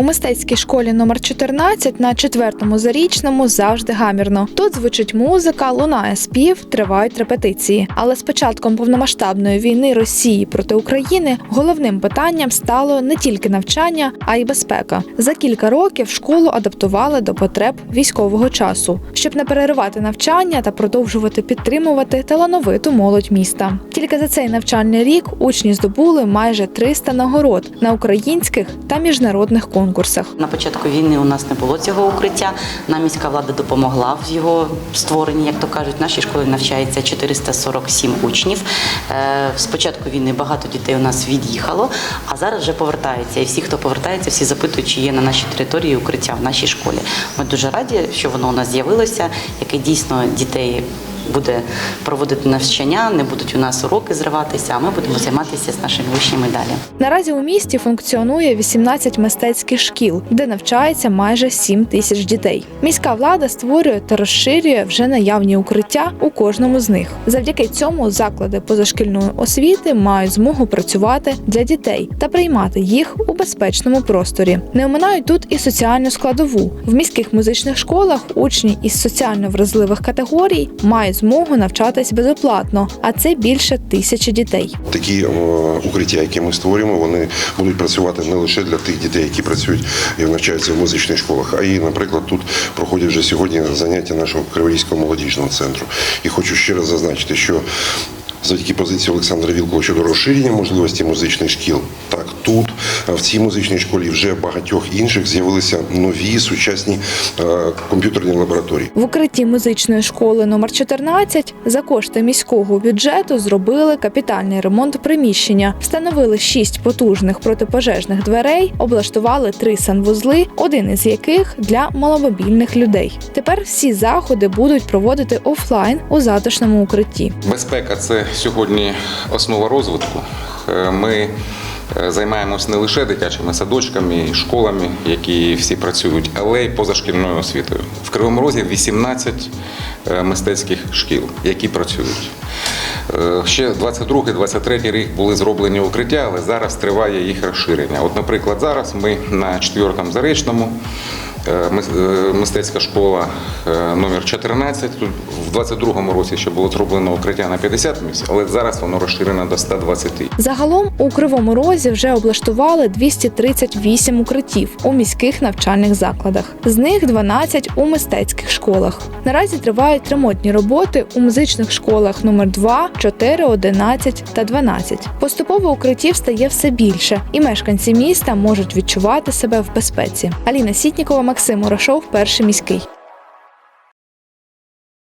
У мистецькій школі номер 14 на четвертому зарічному завжди гамірно. Тут звучить музика, лунає спів, тривають репетиції. Але з початком повномасштабної війни Росії проти України головним питанням стало не тільки навчання, а й безпека. За кілька років школу адаптували до потреб військового часу, щоб не переривати навчання та продовжувати підтримувати талановиту молодь міста. Тільки за цей навчальний рік учні здобули майже 300 нагород на українських та міжнародних конкурсах. На початку війни у нас не було цього укриття. Нам міська влада допомогла в його створенні, як то кажуть. В нашій школі навчається 447 учнів. Е, З початку війни багато дітей у нас від'їхало, а зараз вже повертаються. І всі, хто повертається, всі запитують, чи є на нашій території укриття в нашій школі. Ми дуже раді, що воно у нас з'явилося, яке дійсно дітей. Буде проводити навчання, не будуть у нас уроки зриватися, а ми будемо займатися з нашими учнями далі. Наразі у місті функціонує 18 мистецьких шкіл, де навчається майже 7 тисяч дітей. Міська влада створює та розширює вже наявні укриття у кожному з них. Завдяки цьому заклади позашкільної освіти мають змогу працювати для дітей та приймати їх у безпечному просторі. Не оминають тут і соціальну складову. В міських музичних школах учні із соціально вразливих категорій мають змогу навчатись безоплатно, а це більше тисячі дітей. Такі о, укриття, які ми створюємо, вони будуть працювати не лише для тих дітей, які працюють і навчаються в музичних школах, а і, наприклад, тут проходять вже сьогодні заняття нашого Криворізького молодіжного центру. І хочу ще раз зазначити, що завдяки позиції Олександра Вілкова щодо розширення можливості музичних шкіл, так тут в цій музичній школі вже багатьох інших з'явилися нові сучасні е, комп'ютерні лабораторії. В укритті музичної школи номер 14 за кошти міського бюджету зробили капітальний ремонт приміщення, встановили шість потужних протипожежних дверей, облаштували три санвузли, один із яких для маломобільних людей. Тепер всі заходи будуть проводити офлайн у затишному укритті. Безпека це сьогодні основа розвитку. Е, Ми е, займаємось не лише дитячими садочками і школами, які всі працюють, але й позашкільною освітою. В Кривому Розі 18 е, мистецьких шкіл, які працюють. Ще 22-23 рік були зроблені укриття, але зараз триває їх розширення. От, наприклад, зараз ми на 4-му заречному мистецька школа е, номер 14. Тут в 22-му році ще було зроблено укриття на 50 місць, але зараз воно розширено до 120. Загалом у Кривому Розі вже облаштували 238 укриттів у міських навчальних закладах. З них 12 у мистецьких школах. Наразі тривають ремонтні роботи у музичних школах номер 2, 4, 11 та 12. Поступово укриттів стає все більше, і мешканці міста можуть відчувати себе в безпеці. Аліна Сітнікова, Максим Орошов, перший міський.